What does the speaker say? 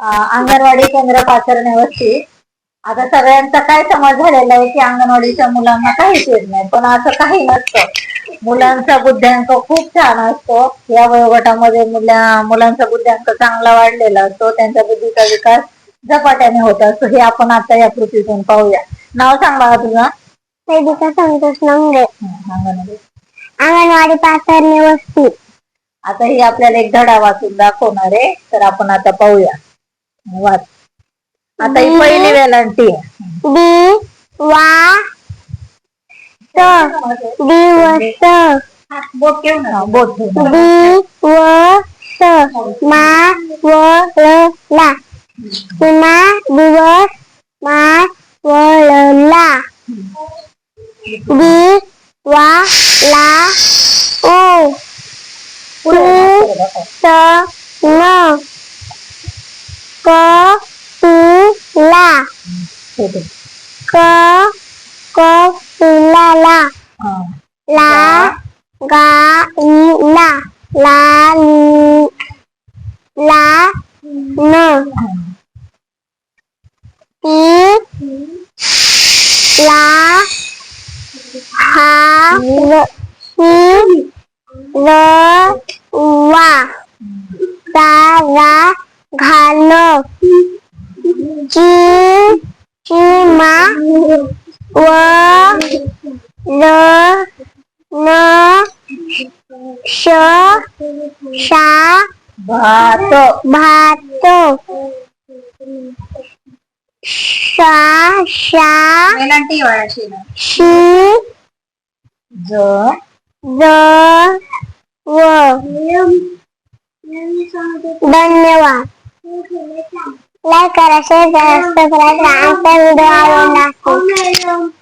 अंगणवाडी केंद्र पाचरणे वस्ती आता सगळ्यांचा काय समज झालेला आहे की अंगणवाडीच्या मुलांना काहीच येत नाही पण असं काही नसतं. मुलांचा बुद्ध्यांक खूप छान असतो. या वयोगटामध्ये मुला मुलांचा बुद्ध्यांक चांगला वाढलेला असतो. त्यांच्या बुद्धीचा विकास झपाट्याने होत असतो. हे आपण आता या कृतीतून पाहूया. नाव सांग तुझं. वेदिका संतोष नंगे अंगणवाडी अंगणवाडी पाथरणी वस्ती. आता ही आपल्याला एक धडा वाचून दाखवणार आहे. तर आपण आता पाहूया. વાત આ તઈ પહેલી વેલંટી બી વા ત બી વસ્ત બોટ કેવું ના બોટ બી વ સ મા વ લ લા મા દિવસ મા વ લ લા બી વા લા ઓ સ ન có phú la. Có có phú la la. Lá gá ý la lá lá nơ tí lá há lợ xí lơ wa ra ra घाल ची चिमा व ल न श शा भात. भात. शा शा वेलांटी वाळाशी ना. शी ज. ज व. धन्यवाद. లైక్ కర share subscribe and video on చేయండి